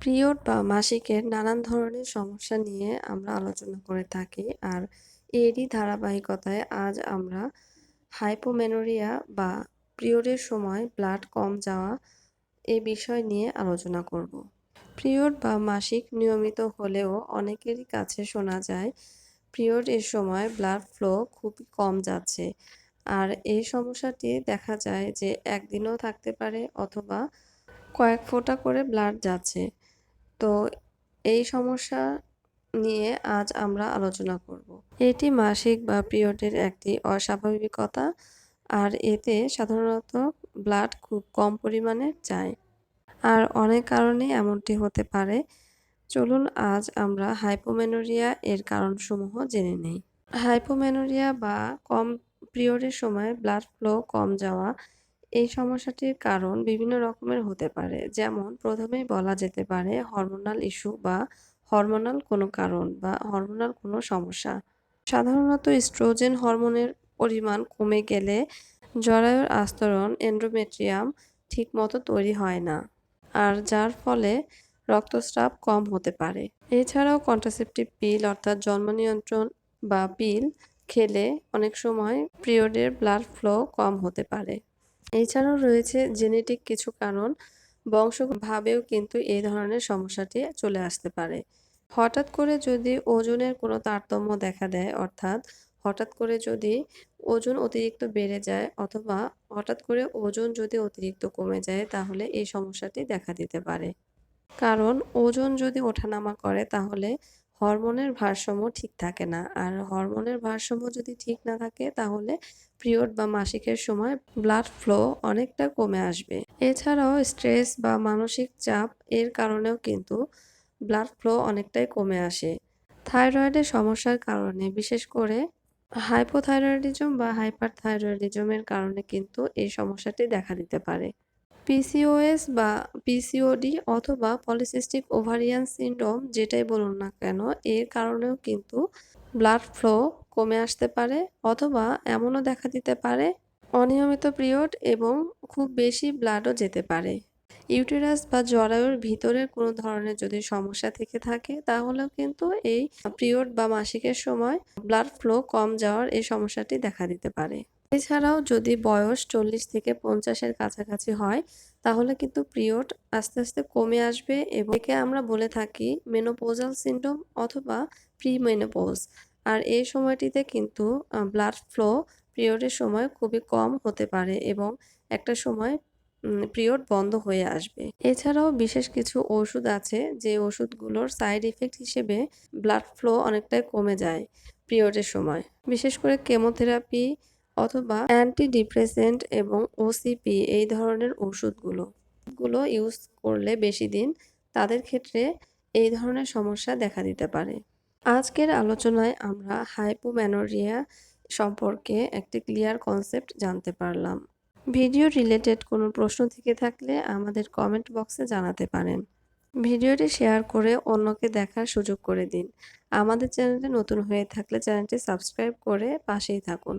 Period বা মাসিকের নানান ধরনের সমস্যা নিয়ে আমরা আলোচনা করে থাকি। আর এরই ধারাবাহিকতায় আজ আমরা হাইপোমেনোরিয়া বা পিরিয়ডের সময় ব্লাড কম যাওয়া এই বিষয় নিয়ে আলোচনা করব। পিরিয়ড বা মাসিক নিয়মিত হলেও অনেকেরই কাছে শোনা যায় পিরিয়ডের সময় ব্লাড ফ্লো খুবই কম যাচ্ছে। আর এই সমস্যাটি দেখা যায় যে একদিনও থাকতে পারে অথবা কয়েক ফোঁটা করে ব্লাড যাচ্ছে। তো এই সমস্যা নিয়ে আজ আমরা আলোচনা করব। এটি মাসিক বা পিরিয়ডের একটি অস্বাভাবিকতা, আর এতে সাধারণত ব্লাড খুব কম পরিমাণে যায়। আর অনেক কারণে এমনটি হতে পারে। চলুন আজ আমরা হাইপোমেনোরিয়া এর কারণসমূহ জেনে নেই। হাইপোমেনোরিয়া বা কম পিরিয়ডের সময় ব্লাড ফ্লো কম যাওয়া এই সমস্যাটির কারণ বিভিন্ন রকমের হতে পারে। যেমন, প্রথমেই বলা যেতে পারে হরমোনাল ইস্যু বা হরমোনাল কোনো কারণ বা হরমোনাল কোনো সমস্যা। সাধারণত স্ট্রোজেন হরমোনের পরিমাণ কমে গেলে জরায়ুর আস্তরণ এন্ড্রোমেট্রিয়াম ঠিকমতো তৈরি হয় না, আর যার ফলে রক্তস্রাব কম হতে পারে। এছাড়াও কন্ট্রাসেপটিভ পিল অর্থাৎ জন্ম নিয়ন্ত্রণ বা পিল খেলে অনেক সময় পিরিয়ডের ব্লাড ফ্লো কম হতে পারে। এছাড়াও রয়েছে জেনেটিক কিছু কারণ বংশভাবেও কিন্তু এই ধরনের সমস্যাটি চলে আসতে পারে। হঠাৎ করে যদি ওজনের কোনো তারতম্য দেখা দেয়, অর্থাৎ হঠাৎ করে যদি ওজন অতিরিক্ত বেড়ে যায় অথবা হঠাৎ করে ওজন যদি অতিরিক্ত কমে যায়, তাহলে এই সমস্যাটি দেখা দিতে পারে। কারণ ওজন যদি ওঠানামা করে, তাহলে হরমোনের ভারসাম্য ঠিক থাকে না। আর হরমোনের ভারসাম্য যদি ঠিক না থাকে, তাহলে পিরিয়ড বা মাসিকের সময় ব্লাড ফ্লো অনেকটা কমে আসবে। এছাড়াও স্ট্রেস বা মানসিক চাপ এর কারণেও কিন্তু ব্লাড ফ্লো অনেকটাই কমে আসে। থাইরয়েডের সমস্যার কারণে, বিশেষ করে হাইপোথাইরয়েডিজম বা হাইপার থাইরয়েডিজমের কারণে কিন্তু এই সমস্যাটি দেখা দিতে পারে। পিসিওএস বা পিসিওডি অথবা পলিসিস্টিক ওভারিয়ান সিন্ড্রোম যেটাই বলুন না কেন, এর কারণেও কিন্তু ব্লাড ফ্লো কমে আসতে পারে অথবা এমনও দেখা দিতে পারে অনিয়মিত পিরিয়ড এবং খুব বেশি ব্লাডও যেতে পারে। ইউটেরাস বা জরায়ুর ভিতরের কোনো ধরনের যদি সমস্যা থেকে থাকে, তাহলেও কিন্তু এই পিরিয়ড বা মাসিকের সময় ব্লাড ফ্লো কম যাওয়ার এই সমস্যাটি দেখা দিতে পারে। এছাড়াও যদি বয়স চল্লিশ থেকে পঞ্চাশের কাছাকাছি হয়, তাহলে কিন্তু পিরিয়ড আস্তে আস্তে কমে আসবে এবং একে আমরা বলে থাকি মেনোপোজাল সিন্ড্রোম অথবা প্রি মেনোপোজ আর এই সময়টিতে কিন্তু ব্লাড ফ্লো পিরিয়ডের সময় খুবই কম হতে পারে এবং একটা সময় পিরিয়ড বন্ধ হয়ে আসবে। এছাড়াও বিশেষ কিছু ওষুধ আছে যে ওষুধগুলোর সাইড ইফেক্ট হিসেবে ব্লাড ফ্লো অনেকটাই কমে যায় পিরিয়ডের সময়। বিশেষ করে কেমোথেরাপি অথবা অ্যান্টি ডিপ্রেসেন্ট এবং ওসিপি এই ধরনের ওষুধগুলো। গুলো ইউজ করলে বেশি দিন তাদের ক্ষেত্রে এই ধরনের সমস্যা দেখা দিতে পারে। আজকের আলোচনায় আমরা হাইপোম্যানোরিয়া সম্পর্কে একটি ক্লিয়ার কনসেপ্ট জানতে পারলাম। ভিডিও রিলেটেড কোনো প্রশ্ন থেকে থাকলে আমাদের কমেন্ট বক্সে জানাতে পারেন। ভিডিওটি শেয়ার করে অন্যকে দেখার সুযোগ করে দিন। আমাদের চ্যানেলে নতুন হয়ে থাকলে চ্যানেলটি সাবস্ক্রাইব করে পাশেই থাকুন।